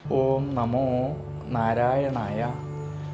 ഓം നമോ നാരായണായ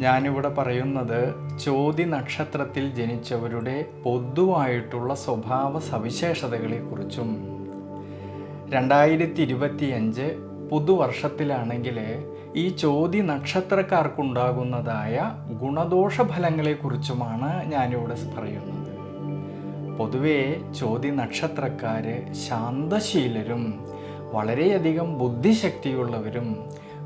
ഞാനിവിടെ പറയുന്നത് ചോതി നക്ഷത്രത്തിൽ ജനിച്ചവരുടെ പൊതുവായിട്ടുള്ള സ്വഭാവ സവിശേഷതകളെക്കുറിച്ചും രണ്ടായിരത്തി ഇരുപത്തിയഞ്ച് പുതുവർഷത്തിലാണെങ്കിൽ ഈ ചോതി നക്ഷത്രക്കാർക്കുണ്ടാകുന്നതായ ഗുണദോഷ ഫലങ്ങളെക്കുറിച്ചുമാണ് ഞാനിവിടെ പറയുന്നത്. പൊതുവേ ചോതി നക്ഷത്രക്കാർ ശാന്തശീലരും വളരെയധികം ബുദ്ധിശക്തിയുള്ളവരും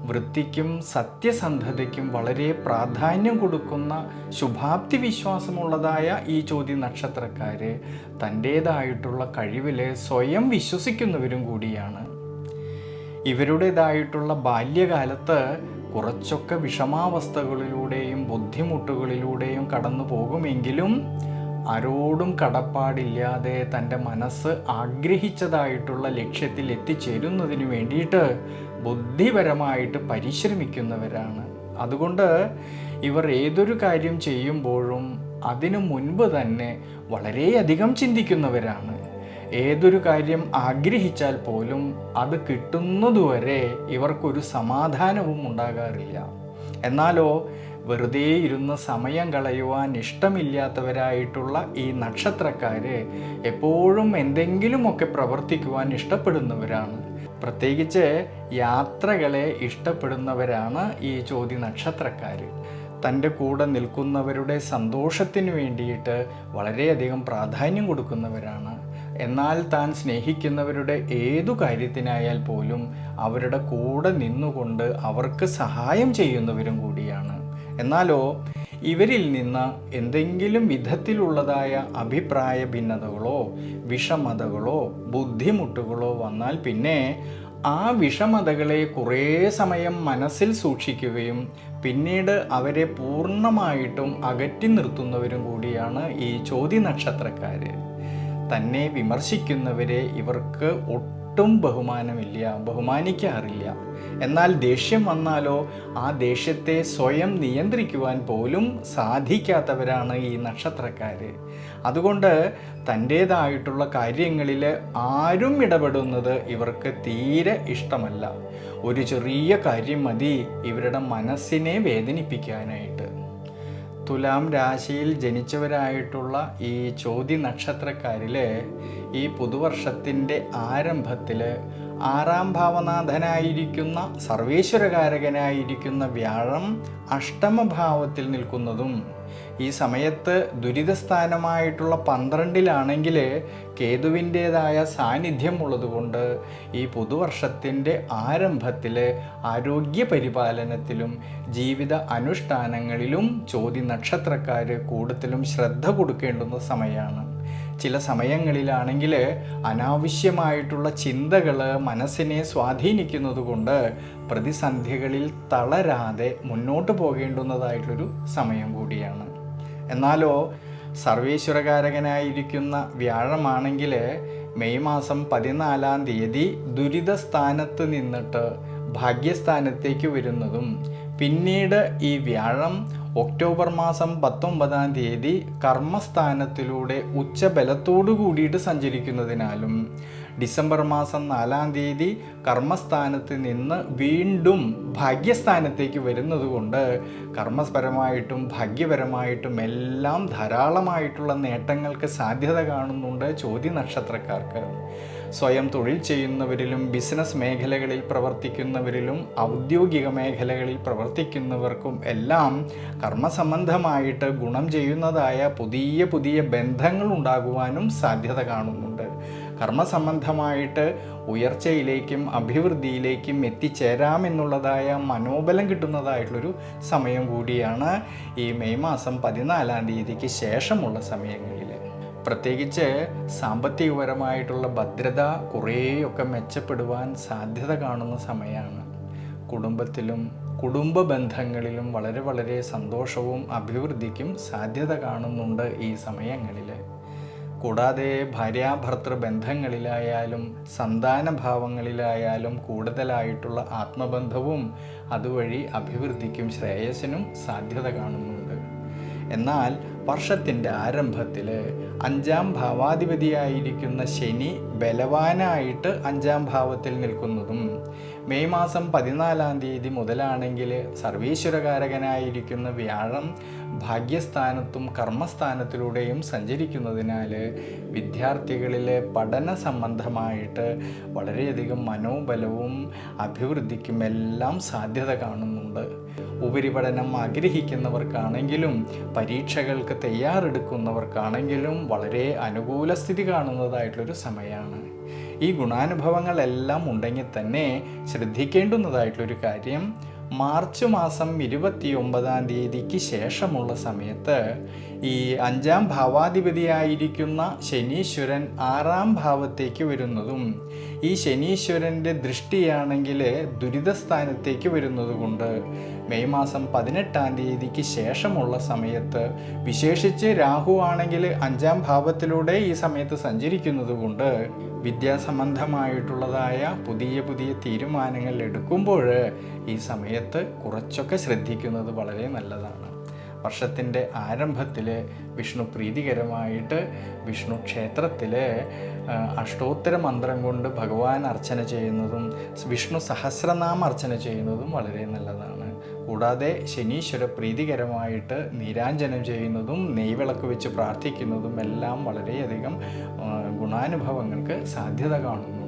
വൃത്തിക്കും സത്യസന്ധതയ്ക്കും വളരെ പ്രാധാന്യം കൊടുക്കുന്ന ശുഭാപ്തി വിശ്വാസമുള്ളതായ ഈ ചോദ്യ നക്ഷത്രക്കാര് തന്റേതായിട്ടുള്ള കഴിവിൽ സ്വയം വിശ്വസിക്കുന്നവരും കൂടിയാണ്. ഇവരുടേതായിട്ടുള്ള ബാല്യകാലത്ത് കുറച്ചൊക്കെ വിഷമാവസ്ഥകളിലൂടെയും ബുദ്ധിമുട്ടുകളിലൂടെയും കടന്നു പോകുമെങ്കിലും ആരോടും കടപ്പാടില്ലാതെ തന്റെ മനസ്സ് ആഗ്രഹിച്ചതായിട്ടുള്ള ലക്ഷ്യത്തിൽ എത്തിച്ചേരുന്നതിന് വേണ്ടിയിട്ട് ബുദ്ധിപരമായിട്ട് പരിശ്രമിക്കുന്നവരാണ്. അതുകൊണ്ട് ഇവർ ഏതൊരു കാര്യം ചെയ്യുമ്പോഴും അതിനു മുൻപ് തന്നെ വളരെയധികം ചിന്തിക്കുന്നവരാണ്. ഏതൊരു കാര്യം ആഗ്രഹിച്ചാൽ പോലും അത് കിട്ടുന്നതുവരെ ഇവർക്കൊരു സമാധാനവും ഉണ്ടാകാറില്ല. എന്നാലോ വെറുതെ ഇരുന്ന് സമയം കളയുവാൻ ഇഷ്ടമില്ലാത്തവരായിട്ടുള്ള ഈ നക്ഷത്രക്കാര് എപ്പോഴും എന്തെങ്കിലുമൊക്കെ പ്രവർത്തിക്കുവാൻ ഇഷ്ടപ്പെടുന്നവരാണ്. പ്രത്യേകിച്ച് യാത്രകളെ ഇഷ്ടപ്പെടുന്നവരാണ് ഈ ചോദ്യ നക്ഷത്രക്കാർ തന്റെ കൂടെ നിൽക്കുന്നവരുടെ സന്തോഷത്തിന് വേണ്ടിയിട്ട് വളരെയധികം പ്രാധാന്യം കൊടുക്കുന്നവരാണ്. എന്നാൽ താൻ സ്നേഹിക്കുന്നവരുടെ ഏതു കാര്യത്തിനായാൽ പോലും അവരുടെ കൂടെ നിന്നുകൊണ്ട് അവർക്ക് സഹായം ചെയ്യുന്നവരും കൂടിയാണ്. എന്നാലോ ഇവരിൽ നിന്ന് എന്തെങ്കിലും വിധത്തിലുള്ളതായ അഭിപ്രായ ഭിന്നതകളോ വിഷമതകളോ ബുദ്ധിമുട്ടുകളോ വന്നാൽ പിന്നെ ആ വിഷമതകളെ കുറേ സമയം മനസ്സിൽ സൂക്ഷിക്കുകയും പിന്നീട് അവരെ പൂർണമായിട്ടും അകറ്റി നിർത്തുന്നവരും കൂടിയാണ് ഈ ചോദ്യ നക്ഷത്രക്കാര് തന്നെ വിമർശിക്കുന്നവരെ ഇവർക്ക് ഒട്ടും ബഹുമാനമില്ല ബഹുമാനിക്കാറില്ല. എന്നാൽ ദേഷ്യം വന്നാലോ ആ ദേഷ്യത്തെ സ്വയം നിയന്ത്രിക്കുവാൻ പോലും സാധിക്കാത്തവരാണ് ഈ നക്ഷത്രക്കാർ അതുകൊണ്ട് തന്റേതായിട്ടുള്ള കാര്യങ്ങളിൽ ആരും ഇടപെടുന്നത് ഇവർക്ക് തീരെ ഇഷ്ടമല്ല. ഒരു ചെറിയ കാര്യം മതി ഇവരുടെ മനസ്സിനെ വേദനിപ്പിക്കാനായിട്ട്. തുലാം രാശിയിൽ ജനിച്ചവരായിട്ടുള്ള ഈ ചോദ്യ നക്ഷത്രക്കാരിൽ ഈ പുതുവർഷത്തിന്റെ ആരംഭത്തിൽ ആറാം ഭാവനാഥനായിരിക്കുന്ന സർവേശ്വരകാരകനായിരിക്കുന്ന വ്യാഴം അഷ്ടമഭാവത്തിൽ നിൽക്കുന്നതും ഈ സമയത്ത് ദുരിതസ്ഥാനമായിട്ടുള്ള പന്ത്രണ്ടിലാണെങ്കിൽ കേതുവിന്റേതായ സാന്നിധ്യം ഉള്ളതുകൊണ്ട് ഈ പുതുവർഷത്തിന്റെ ആരംഭത്തിൽ ആരോഗ്യ പരിപാലനത്തിലും ജീവിത അനുഷ്ഠാനങ്ങളിലും ചോദ്യ നക്ഷത്രക്കാർ കൂടുതലും ശ്രദ്ധ കൊടുക്കേണ്ടുന്ന സമയമാണ് ചില സമയങ്ങളിലാണെങ്കിൽ അനാവശ്യമായിട്ടുള്ള ചിന്തകൾ മനസ്സിനെ സ്വാധീനിക്കുന്നത് കൊണ്ട് പ്രതിസന്ധികളിൽ തളരാതെ മുന്നോട്ട് പോകേണ്ടുന്നതായിട്ടൊരു സമയം കൂടിയാണ്. എന്നാലോ സർവേശ്വരകാരകനായിരിക്കുന്ന വ്യാഴമാണെങ്കിൽ മെയ് മാസം പതിനാലാം തീയതി ദുരിത സ്ഥാനത്ത് നിന്നിട്ട് ഭാഗ്യസ്ഥാനത്തേക്ക് വരുന്നതും പിന്നീട് ഈ വ്യാഴം ഒക്ടോബർ മാസം പത്തൊമ്പതാം തീയതി കർമ്മസ്ഥാനത്തിലൂടെ ഉച്ചബലത്തോടു കൂടിയിട്ട് സഞ്ചരിക്കുന്നതിനാലും ഡിസംബർ മാസം നാലാം തീയതി കർമ്മസ്ഥാനത്ത് നിന്ന് വീണ്ടും ഭാഗ്യസ്ഥാനത്തേക്ക് വരുന്നത് കൊണ്ട് കർമ്മപരമായിട്ടും ഭാഗ്യപരമായിട്ടും എല്ലാം ധാരാളമായിട്ടുള്ള നേട്ടങ്ങൾക്ക് സാധ്യത കാണുന്നുണ്ട് ചോദ്യ നക്ഷത്രക്കാർക്ക്. സ്വയം തൊഴിൽ ചെയ്യുന്നവരിലും ബിസിനസ് മേഖലകളിൽ പ്രവർത്തിക്കുന്നവരിലും ഔദ്യോഗിക മേഖലകളിൽ പ്രവർത്തിക്കുന്നവർക്കും എല്ലാം കർമ്മസംബന്ധമായിട്ട് ഗുണം ചെയ്യുന്നതായ പുതിയ പുതിയ ബന്ധങ്ങൾ ഉണ്ടാകുവാനും സാധ്യത കാണുന്നുണ്ട്. കർമ്മസംബന്ധമായിട്ട് ഉയർച്ചയിലേക്കും അഭിവൃദ്ധിയിലേക്കും എത്തിച്ചേരാമെന്നുള്ളതായ മനോബലം കിട്ടുന്നതായിട്ടുള്ളൊരു സമയം കൂടിയാണ് ഈ മെയ് മാസം പതിനാലാം തീയതിക്ക് ശേഷമുള്ള സമയങ്ങളിൽ. പ്രത്യേകിച്ച് സാമ്പത്തികപരമായിട്ടുള്ള ഭദ്രത കുറേയൊക്കെ മെച്ചപ്പെടുവാൻ സാധ്യത കാണുന്ന സമയമാണ്. കുടുംബത്തിലും കുടുംബ ബന്ധങ്ങളിലും വളരെ വളരെ സന്തോഷവും അഭിവൃദ്ധിക്കും സാധ്യത കാണുന്നുണ്ട് ഈ സമയങ്ങളിൽ. കൂടാതെ ഭാര്യാഭർത്തൃ ബന്ധങ്ങളിലായാലും സന്താനഭാവങ്ങളിലായാലും കൂടുതലായിട്ടുള്ള ആത്മബന്ധവും അതുവഴി അഭിവൃദ്ധിക്കും ശ്രേയസ്സിനും സാധ്യത കാണുന്നുണ്ട്. എന്നാൽ വർഷത്തിന്റെ ആരംഭത്തിൽ അഞ്ചാം ഭാവാധിപതിയായിരിക്കുന്ന ശനി ബലവാനായിട്ട് അഞ്ചാം ഭാവത്തിൽ നിൽക്കുന്നതും മെയ് മാസം പതിനാലാം തീയതി മുതലാണെങ്കിൽ സർവീശ്വരകാരകനായിരിക്കുന്ന വ്യാഴം ഭാഗ്യസ്ഥാനത്തും കർമ്മസ്ഥാനത്തിലൂടെയും സഞ്ചരിക്കുന്നതിനാൽ വിദ്യാർത്ഥികളിലെ പഠന സംബന്ധമായിട്ട് വളരെയധികം മനോബലവും അഭിവൃദ്ധിക്കും എല്ലാം സാധ്യത കാണുന്നുണ്ട്. ഉപരിപഠനം ആഗ്രഹിക്കുന്നവർക്കാണെങ്കിലും പരീക്ഷകൾക്ക് തയ്യാറെടുക്കുന്നവർക്കാണെങ്കിലും വളരെ അനുകൂല സ്ഥിതി കാണുന്നതായിട്ടുള്ളൊരു സമയമാണ് ഈ ഗുണാനുഭവങ്ങളെല്ലാം ഉണ്ടെങ്കിൽ തന്നെ ശ്രദ്ധിക്കേണ്ടുന്നതായിട്ടുള്ളൊരു കാര്യം മാർച്ച് മാസം ഇരുപത്തി ഒമ്പതാം തീയതിക്ക് ശേഷമുള്ള സമയത്ത് ഈ അഞ്ചാം ഭാവാധിപതിയായിരിക്കുന്ന ശനീശ്വരൻ ആറാം ഭാവത്തേക്ക് വരുന്നതും ഈ ശനീശ്വരന്റെ ദൃഷ്ടിയാണെങ്കിൽ ദുരിതസ്ഥാനത്തേക്ക് വരുന്നത് കൊണ്ട് മെയ് മാസം പതിനെട്ടാം തീയതിക്ക് ശേഷമുള്ള സമയത്ത് വിശേഷിച്ച് രാഹു ആണെങ്കിൽ അഞ്ചാം ഭാവത്തിലൂടെ ഈ സമയത്ത് സഞ്ചരിക്കുന്നത് കൊണ്ട് വിദ്യാസംബന്ധമായിട്ടുള്ളതായ പുതിയ പുതിയ തീരുമാനങ്ങൾ എടുക്കുമ്പോൾ ഈ സമയത്ത് കുറച്ചൊക്കെ ശ്രദ്ധിക്കുന്നത് വളരെ നല്ലതാണ്. വർഷത്തിന്റെ ആരംഭത്തിൽ വിഷ്ണു പ്രീതികരമായിട്ട് വിഷ്ണു ക്ഷേത്രത്തിൽ അഷ്ടോത്തര മന്ത്രം കൊണ്ട് ഭഗവാൻ അർച്ചന ചെയ്യുന്നതും വിഷ്ണു സഹസ്രനാമ അർച്ചന ചെയ്യുന്നതും വളരെ നല്ലതാണ്. കൂടാതെ ശനീശ്വര പ്രീതികരമായിട്ട് നീരാഞ്ജനം ചെയ്യുന്നതും നെയ്വിളക്ക് വെച്ച് പ്രാർത്ഥിക്കുന്നതും എല്ലാം വളരെയധികം ഗുണാനുഭവങ്ങൾക്ക് സാധ്യത കാണുന്നുണ്ട്